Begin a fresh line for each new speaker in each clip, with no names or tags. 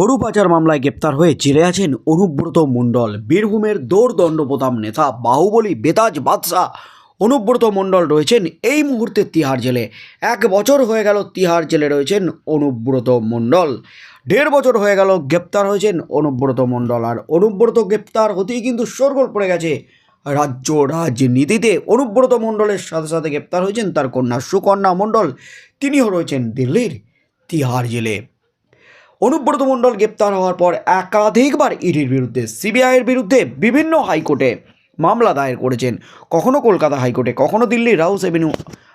গরু পাচার মামলায় গ্রেপ্তার হয়ে জেলে আছেন অনুব্রত মণ্ডল। বীরভূমের দৌড়দণ্ড প্রতাপ নেতা, বাহুবলী, বেতাজ বাদশাহ অনুব্রত মণ্ডল রয়েছেন এই মুহূর্তে তিহার জেলে। এক বছর হয়ে গেল তিহার জেলে রয়েছেন অনুব্রত মণ্ডল। দেড় বছর হয়ে গেল গ্রেপ্তার হয়েছেন অনুব্রত মণ্ডল। আর অনুব্রত গ্রেপ্তার হতেই কিন্তু শোরগোল পড়ে গেছে রাজ্য রাজনীতিতে। অনুব্রত মণ্ডলের সাথে সাথে গ্রেপ্তার হয়েছেন তার কন্যা সুকন্যা মণ্ডল। তিনিও রয়েছেন দিল্লির তিহার জেলে। অনুব্রত মণ্ডল গ্রেপ্তার হওয়ার পর একাধিকবার ইডির বিরুদ্ধে, সিবিআইয়ের বিরুদ্ধে বিভিন্ন হাইকোর্টে মামলা দায়ের করেছেন। কখনো কলকাতা হাইকোর্টে, কখনো দিল্লি রাউস এভিনিউ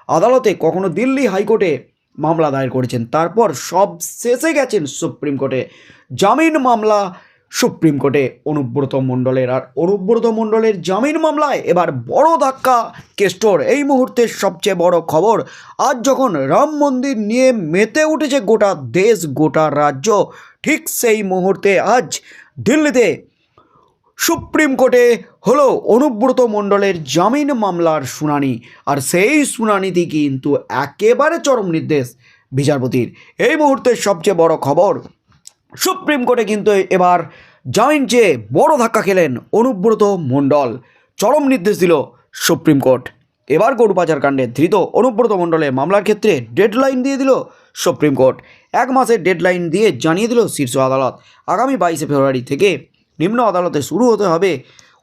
আদালতে, কখনো দিল্লি হাইকোর্টে মামলা দায়ের করেছেন। তারপর সব শেষে গেছেন সুপ্রিম কোর্টে। জামিন মামলা সুপ্রিম কোর্টে অনুব্রত মণ্ডলের আর অনুব্রত মণ্ডলের জামিন মামলায় এবার বড় ধাক্কা কেষ্টর এই মুহূর্তের সবচেয়ে বড় খবর, আজ যখন রাম মন্দির নিয়ে মেতে উঠেছে গোটা দেশ, গোটা রাজ্য, ঠিক সেই মুহূর্তে আজ দিল্লিতে সুপ্রিম কোর্টে হলো অনুব্রত মণ্ডলের জামিন মামলার শুনানি। আর সেই শুনানিতে কিন্তু একেবারে চরম নির্দেশ বিচারপতির। এই মুহূর্তের সবচেয়ে বড় খবর সুপ্রিম কোর্টে কিন্তু এবার জামিন চেয়ে বড় ধাক্কা খেলেন অনুব্রত মণ্ডল। চরম নির্দেশ দিল সুপ্রিম কোর্ট। এবার গরু পাচার কাণ্ডে ধৃত অনুব্রত মণ্ডলের মামলার ক্ষেত্রে ডেডলাইন দিয়ে দিল সুপ্রিম কোর্ট। এক মাসের ডেডলাইন দিয়ে জানিয়ে দিল শীর্ষ আদালত। আগামী বাইশে ফেব্রুয়ারি থেকে নিম্ন আদালতে শুরু হতে হবে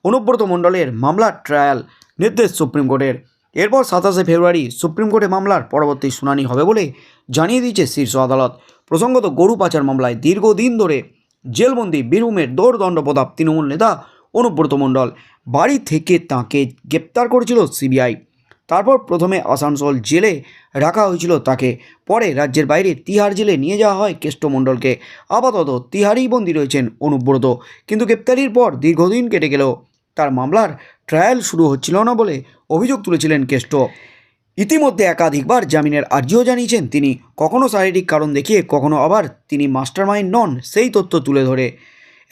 অনুব্রত মণ্ডলের মামলার ট্রায়াল নির্দেশ সুপ্রিম কোর্টের। এরপর সাতাশে ফেব্রুয়ারি সুপ্রিম কোর্টে মামলার পরবর্তী শুনানি হবে বলে জানিয়ে দিয়েছে শীর্ষ আদালত। প্রসঙ্গত গরু পাচার মামলায় দীর্ঘদিন ধরে জেলবন্দি বীরভূমের দৌড়দণ্ড প্রতাপ তৃণমূল নেতা অনুব্রত মণ্ডল, বাড়ি থেকে তাকে গ্রেপ্তার করেছিল সিবিআই। তারপর প্রথমে আসানসোল জেলে রাখা হয়েছিল তাকে, পরে রাজ্যের বাইরে তিহার জেলে নিয়ে যাওয়া হয় কেষ্টমণ্ডলকে আপাতত তিহারেই বন্দী রয়েছেন অনুব্রত, কিন্তু গ্রেপ্তারির পর দীর্ঘদিন কেটে গেলেও তার মামলার ট্রায়াল শুরু হচ্ছিল না বলে অভিযোগ তুলেছিলেন কেষ্ট। ইতিমধ্যে একাধিকবার জামিনের আর্জিও জানিয়েছেন তিনি। কখনো শারীরিক কারণ দেখিয়ে কখনো আবার তিনি মাস্টারমাইন্ড নন, সেই তথ্য তুলে ধরে।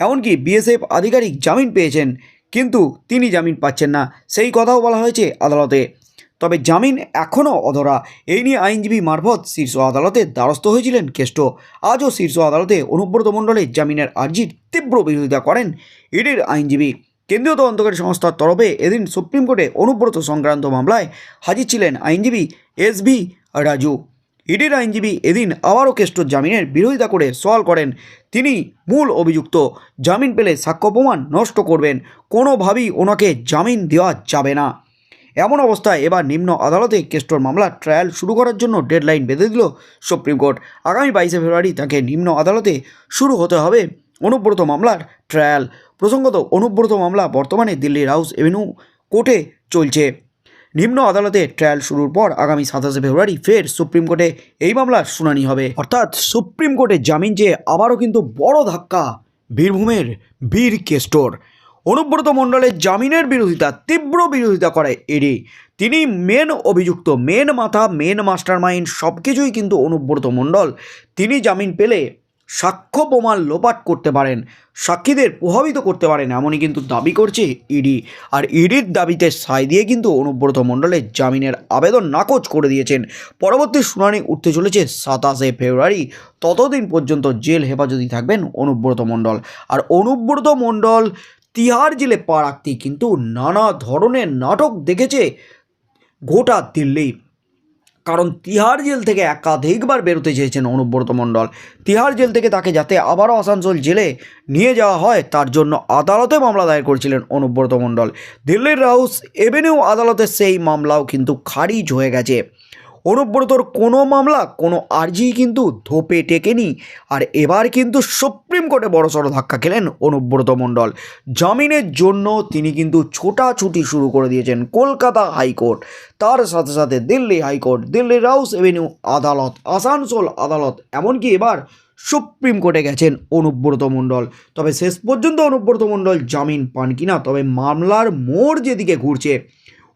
এমনকি বিএসএফ আধিকারিক জামিন পেয়েছেন, কিন্তু তিনি জামিন পাচ্ছেন না, সেই কথাও বলা হয়েছে আদালতে। তবে জামিন এখনও অধরা। এই নিয়ে আইনজীবী মারফত শীর্ষ আদালতে দ্বারস্থ হয়েছিলেন কেষ্ট। আজও শীর্ষ আদালতে অনুব্রত মণ্ডলের জামিনের আর্জির তীব্র বিরোধিতা করেন ইডির আইনজীবী। কেন্দ্রীয় তদন্তকারী সংস্থার তরফে এদিন সুপ্রিম কোর্টে অনুব্রত সংক্রান্ত মামলায় হাজির ছিলেন আইনজীবী এস ভি রাজু। ইডির আইনজীবী এদিন আবারও কেষ্টর জামিনের বিরোধিতা করে সওয়াল করেন। তিনি মূল অভিযুক্ত। জামিন পেলে সাক্ষ্য প্রমাণ নষ্ট করবেন। কোনোভাবেই ওনাকে জামিন দেওয়া যাবে না। এমন অবস্থায় এবার নিম্ন আদালতে কেষ্টর মামলার ট্রায়াল শুরু করার জন্য ডেডলাইন বেঁধে দিল সুপ্রিম কোর্ট। আগামী বাইশে ফেব্রুয়ারি তাকে নিম্ন আদালতে শুরু হতে হবে। অনুব্রত মামলার ট্রায়াল প্রসঙ্গত, অনুব্রত মামলা বর্তমানে দিল্লির হাউস এভিনিউ কোর্টে চলছে। নিম্ন আদালতে ট্রায়াল শুরুর পর আগামী সাতাশে ফেব্রুয়ারি ফের সুপ্রিম কোর্টে এই মামলার শুনানি হবে। অর্থাৎ সুপ্রিম কোর্টে জামিন চেয়ে আবারও কিন্তু বড় ধাক্কা, বীরভূমের বীর কেষ্টর অনুব্রত মণ্ডলের জামিনের বিরোধিতা, তীব্র বিরোধিতা করে ইডি তিনি মেন অভিযুক্ত মেন মাথা মেন মাস্টার মাইন্ড সব কিছুই কিন্তু অনুব্রত মণ্ডল। তিনি জামিন পেলে সাক্ষ্য প্রমাণ লোপাট করতে পারেন, সাক্ষীদের প্রভাবিত করতে পারেন এমনই কিন্তু দাবি করছে ইডি। আর ইডির দাবিতে সায় দিয়ে কিন্তু অনুব্রত মণ্ডলের জামিনের আবেদন নাকচ করে দিয়েছেন। পরবর্তী শুনানি উঠতে চলেছে সাতাশে ফেব্রুয়ারি। ততদিন পর্যন্ত জেল হেফাজতি থাকবেন অনুব্রত মণ্ডল। আর অনুব্রত মণ্ডল তিহার জেলে পা রাখতেই কিন্তু নানা ধরনের নাটক দেখেছে গোটা দিল্লি। কারণ তিহার জেল থেকে একাধিকবার বেরোতে চেয়েছেন অনুব্রত মণ্ডল। তিহার জেল থেকে তাকে যাতে আবারও আসানসোল জেলে নিয়ে যাওয়া হয়, তার জন্য আদালতে মামলা দায়ের করেছিলেন অনুব্রত মণ্ডল। দিল্লির রাউস এভিনিউ আদালতের সেই মামলাও কিন্তু খারিজ হয়ে গেছে। অনুব্রতর কোনো মামলা, কোনো আর্জি কিন্তু ধোপে টেকেনি। আর এবার কিন্তু সুপ্রিম কোর্টে বড়সড় ধাক্কা খেলেন অনুব্রত মণ্ডল। জামিনের জন্য তিনি কিন্তু ছোটাছুটি শুরু করে দিয়েছেন কলকাতা হাইকোর্ট। তার সাথে সাথে দিল্লি হাইকোর্ট দিল্লির রাউস এভিনিউ, আদালত, আসানসোল আদালত, এমনকি এবার সুপ্রিম কোর্টে গেছেন অনুব্রত মণ্ডল। তবে শেষ পর্যন্ত অনুব্রত মণ্ডল জামিন পান কিনা, তবে মামলার মোড় যেদিকে ঘুরছে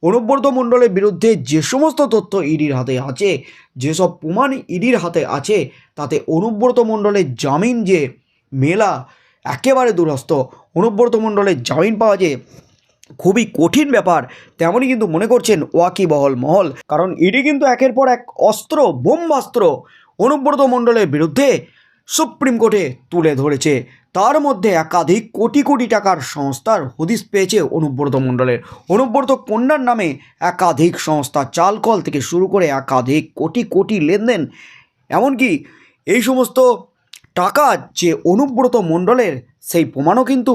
অনুব্রত মণ্ডলের বিরুদ্ধে যে সমস্ত তথ্য ইডির হাতে আছে যেসব প্রমাণ ইডির হাতে আছে, তাতে অনুব্রত মণ্ডলের জামিন যে মেলা একেবারে দূরস্থ অনুব্রত মণ্ডলের জামিন পাওয়া যে খুবই কঠিন ব্যাপার, তেমনই কিন্তু মনে করছেন ওয়াকিবহল মহল। কারণ ইডি কিন্তু একের পর এক অস্ত্র, বোম্বাস্ত্র অনুব্রত মণ্ডলের বিরুদ্ধে সুপ্রিম কোর্টে তুলে ধরেছে। তার মধ্যে একাধিক কোটি কোটি টাকার সংস্থার হদিস পেয়েছে অনুব্রত মণ্ডলের। অনুব্রত কন্যার নামে একাধিক সংস্থা চালকল থেকে শুরু করে একাধিক কোটি কোটি লেনদেন। এমনকি এই সমস্ত টাকা যে অনুব্রত মণ্ডলের, সেই প্রমাণও কিন্তু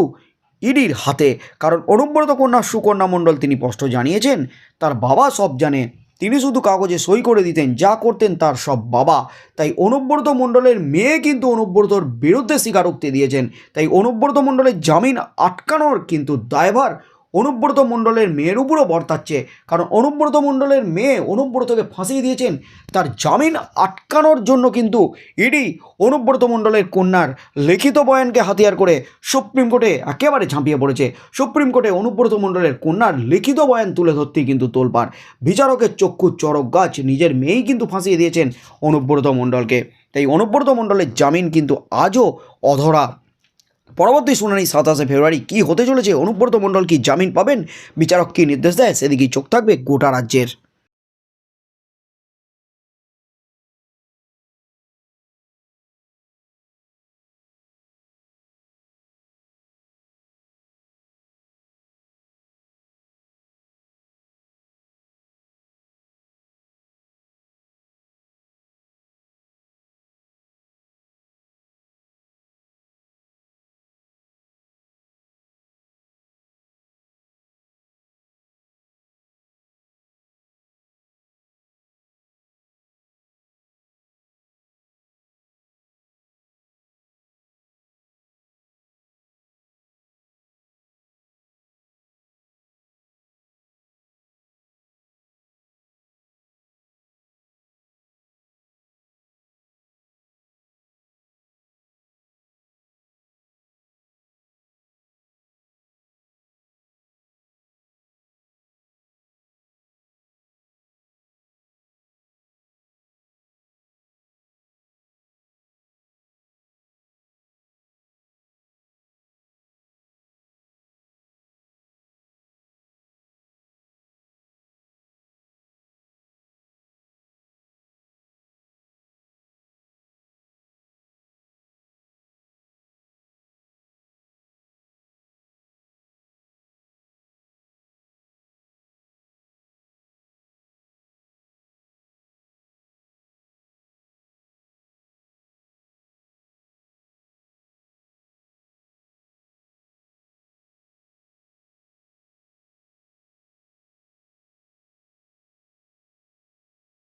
ইডির হাতে। কারণ অনুব্রত কন্যা সুকন্যা মণ্ডল তিনি স্পষ্ট জানিয়েছেন, তার বাবা সব জানে তিনি শুধু কাগজে সই করে দিতেন, যা করতেন তার সব বাবা। তাই অনুব্রত মণ্ডলের মেয়ে কিন্তু অনুব্রতর বিরুদ্ধে স্বীকারোক্তি দিয়েছেন। তাই অনুব্রত মণ্ডলের জামিন আটকানোর কিন্তু দায়ভার অনুব্রত মণ্ডলের মেয়ের উপরও বর্তাচ্ছে কারণ অনুব্রত মণ্ডলের মেয়ে অনুব্রতকে ফাঁসিয়ে দিয়েছেন। তার জামিন আটকানোর জন্য কিন্তু ইডি অনুব্রত মণ্ডলের কন্যার লিখিত বয়ানকে হাতিয়ার করে সুপ্রিম কোর্টে একেবারে ঝাঁপিয়ে পড়েছে। সুপ্রিম কোর্টে অনুব্রত মণ্ডলের কন্যার লিখিত বয়ান তুলে ধরতেই কিন্তু তোলপাড়। বিচারকের চক্ষু চরক গাছ নিজের মেয়েই কিন্তু ফাঁসিয়ে দিয়েছেন অনুব্রত মণ্ডলকে। তাই অনুব্রত মণ্ডলের জামিন কিন্তু আজও অধরা। পরবর্তী শুনানি সাতাশে ফেব্রুয়ারি কি হতে চলেছে? অনুব্রত মণ্ডল কি জামিন পাবেন? বিচারক কি নির্দেশ দেয়? সেদিকেই চোখ থাকবে গোটা রাজ্যের।